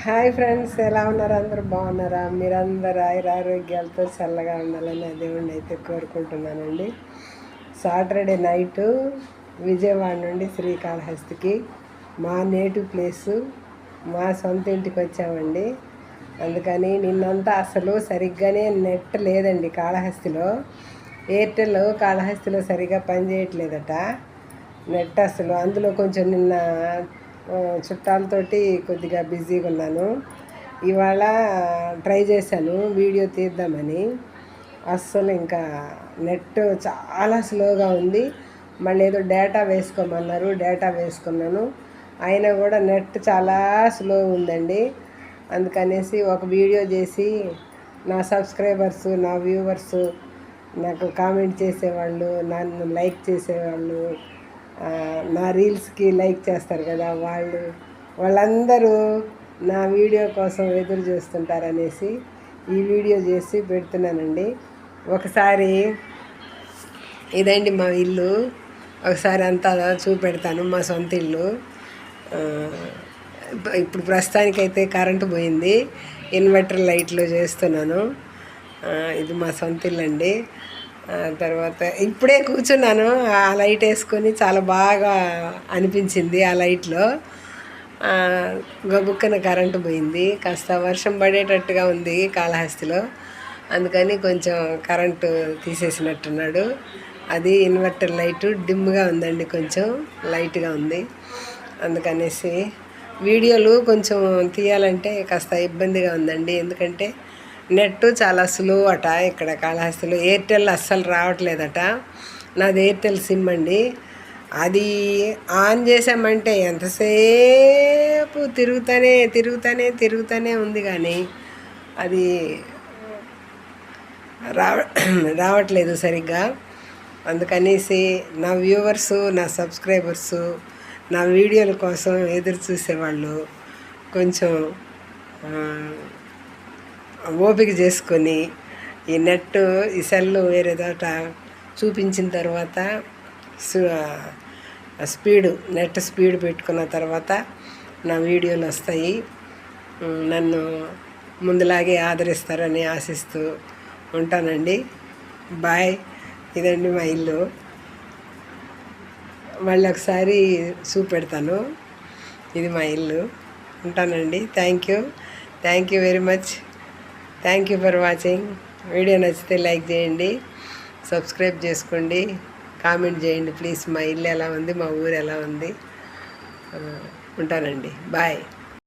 Hi friends ఎలా ఉన్నారు? అందరూ బాగున్నారా? మీరందరూ ఆయుర ఆరోగ్యాలతో చల్లగా ఉండాలని దేవుణ్ణి అయితే కోరుకుంటున్నానండి. సాటర్డే నైటు విజయవాడ నుండి శ్రీకాళహస్తికి మా నేటివ్ ప్లేసు మా సొంత ఇంటికి వచ్చామండి. అందుకని నిన్నంతా అసలు సరిగ్గానే నెట్ లేదండి కాళహస్తిలో. ఎయిర్టెల్ కాళహస్తిలో సరిగ్గా పనిచేయట్లేదట. నెట్ అసలు అందులో కొంచెం నిన్న చుట్టాలతో చుట్టాలతోటి కొద్దిగా బిజీగా ఉన్నాను. ఇవాళ ట్రై చేశాను వీడియో తీద్దామని. అస్సలు ఇంకా నెట్ చాలా స్లోగా ఉంది. మళ్ళీ ఏదో డేటా వేసుకోమన్నారు డేటా వేసుకున్నాను. అయినా కూడా నెట్ చాలా స్లో ఉందండి. అందుకనేసి ఒక వీడియో చేసి నా సబ్స్క్రైబర్స్ నా వ్యూవర్స్ నాకు కామెంట్ చేసేవాళ్ళు నన్ను లైక్ చేసేవాళ్ళు నా రీల్స్కి లైక్ చేస్తారు కదా వాళ్ళు. వాళ్ళందరూ నా వీడియో కోసం ఎదురు చూస్తుంటారనేసి ఈ వీడియో చేసి పెడుతున్నానండి. ఒకసారి ఇదండి మా ఇల్లు? ఒకసారి అంతా చూపెడతాను మా సొంత ఇల్లు. ఇప్పుడు ప్రస్తుతానికైతే కరెంటు పోయింది. ఇన్వర్టర్ లైట్లో చేస్తున్నాను. ఇది మా సొంత ఇల్లు అండి తర్వాత ఇప్పుడే కూర్చున్నాను. ఆ లైట్ వేసుకొని చాలా బాగా అనిపించింది ఆ లైట్లో. గబుక్కన కరెంటు పోయింది. కాస్త వర్షం పడేటట్టుగా ఉంది కాళహస్తిలో. అందుకని కొంచెం కరెంటు తీసేసినట్టున్నాడు. అది ఇన్వర్టర్ లైటు డిమ్గా ఉందండి కొంచెం లైట్గా ఉంది. అందుకనేసి వీడియోలు కొంచెం తీయాలంటే కాస్త ఇబ్బందిగా ఉందండి. ఎందుకంటే నెట్ చాలా స్లో అట ఇక్కడ కాళహస్తిలో ఎయిర్టెల్ అస్సలు రావట్లేదట. నాది ఎయిర్టెల్ సిమ్ అండి. అది ఆన్ చేసామంటే ఎంతసేపు తిరుగుతూనే తిరుగుతూనే తిరుగుతూనే ఉంది కానీ అది రావ రావట్లేదు సరిగ్గా. అందుకనేసి నా వ్యూవర్సు నా సబ్స్క్రైబర్సు నా వీడియోల కోసం ఎదురు చూసేవాళ్ళు కొంచెం ఓపిక చేసుకొని ఈ నెట్ ఈ సెల్ వేరే చోట చూపించిన తర్వాత స్పీడ్ నెట్ స్పీడ్ పెట్టుకున్న తర్వాత నా వీడియోలు వస్తాయి. నన్ను ముందులాగే ఆదరిస్తారని ఆశిస్తూ ఉంటానండి. బాయ్. ఇదండి మా ఇల్లు. మళ్ళీ ఒకసారి చూపెడతాను. ఇది మా ఇల్లు. ఉంటానండి. Thank you. Thank you very much. Thank you for watching video నచ్చితే లైక్ చేయండి. సబ్స్క్రైబ్ చేసుకోండి. కామెంట్ చేయండి ప్లీజ్ మా ఇల్లు ఎలా ఉంది? మా ఊరు ఎలా ఉంది? ఉంటానండి. బాయ్